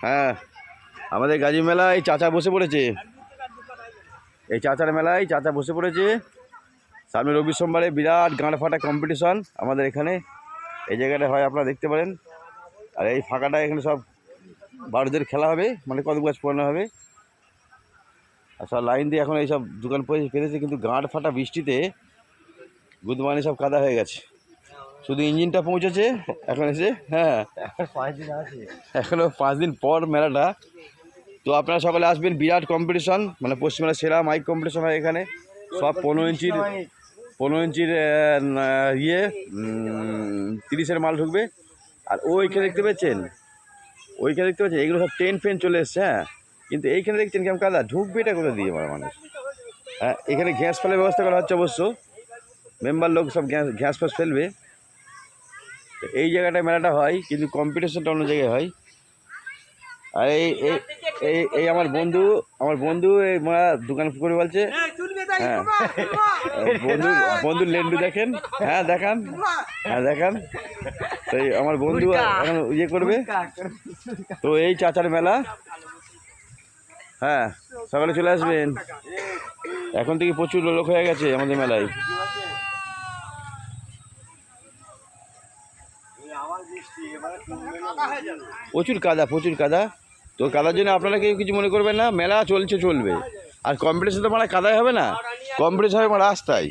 হ্যাঁ আমাদের গাজী মেলায় চাচা বসে পড়েছে। এই চাচার মেলায় চাচা বসে পড়েছে। সামনে রবি সোমবারে বিরাট গাঁড় ফাটা কম্পিটিশন আমাদের এখানে। এই জায়গাটা হয় আপনারা দেখতে পারেন। আর এই ফাঁকাটা এখানে সব বারোদের খেলা হবে মানে কত গাছ পড়ানো হবে। আর সব লাইন দিয়ে এখন এইসব দোকান পে- পেতেছে কিন্তু গাঁট ফাটা বৃষ্টিতে গুদমানি সব কাদা হয়ে গেছে। শুধু ইঞ্জিনটা পৌঁছেছে এখন এসে হ্যাঁ। পাঁচ দিন এখনও পাঁচ দিন পর মেলাটা। তো আপনারা সকলে আসবেন বিরাট কম্পিটিশন মানে পশ্চিমবঙ্গের সেরা মাইক কম্পিটিশন হয় এখানে। সব পনেরো ইঞ্চির পনেরো ইঞ্চির ইয়ে তিরিশের মাল ঢুকবে। আর ওইখানে দেখতে পাচ্ছেন? ওইখানে দেখতে পাচ্ছেন? এগুলো সব ট্রেন ফেন চলে এসছে হ্যাঁ। কিন্তু এইখানে দেখছেন কেমন কাদা ঢুকবে এটা কোথা দিয়ে মানে মানুষ? হ্যাঁ এখানে গ্যাস ফেলার ব্যবস্থা করা হচ্ছে অবশ্য। মেম্বার লোক সব গ্যাস গ্যাস ফ্যাস ফেলবে। তো এই জায়গাটায় মেলাটা হয় কিন্তু কম্পিটিশনটা অন্য জায়গায় হয়। আর এই এই- এই আমার বন্ধু আমার বন্ধু এই মোরা দোকান করে বলছে হ্যাঁ। বন্ধু বন্ধু লেন্ডু দেখেন হ্যাঁ দেখান হ্যাঁ দেখান। তো আমার বন্ধু এখন ইয়ে করবে। তো এই চাচার মেলা। হ্যাঁ সকালে চলে আসবেন। এখন থেকে প্রচুর লোক হয়ে গেছে আমাদের মেলায়। প্রচুর কাদা প্রচুর কাদা। তো কাদার জন্য আপনারা কেউ কিছু মনে করবেন না, মেলা চলছে, চলবে। আর কম্পিটিশন তো মানে কাদায় হবে না। কম্পিটিশন হবে রাস্তায়।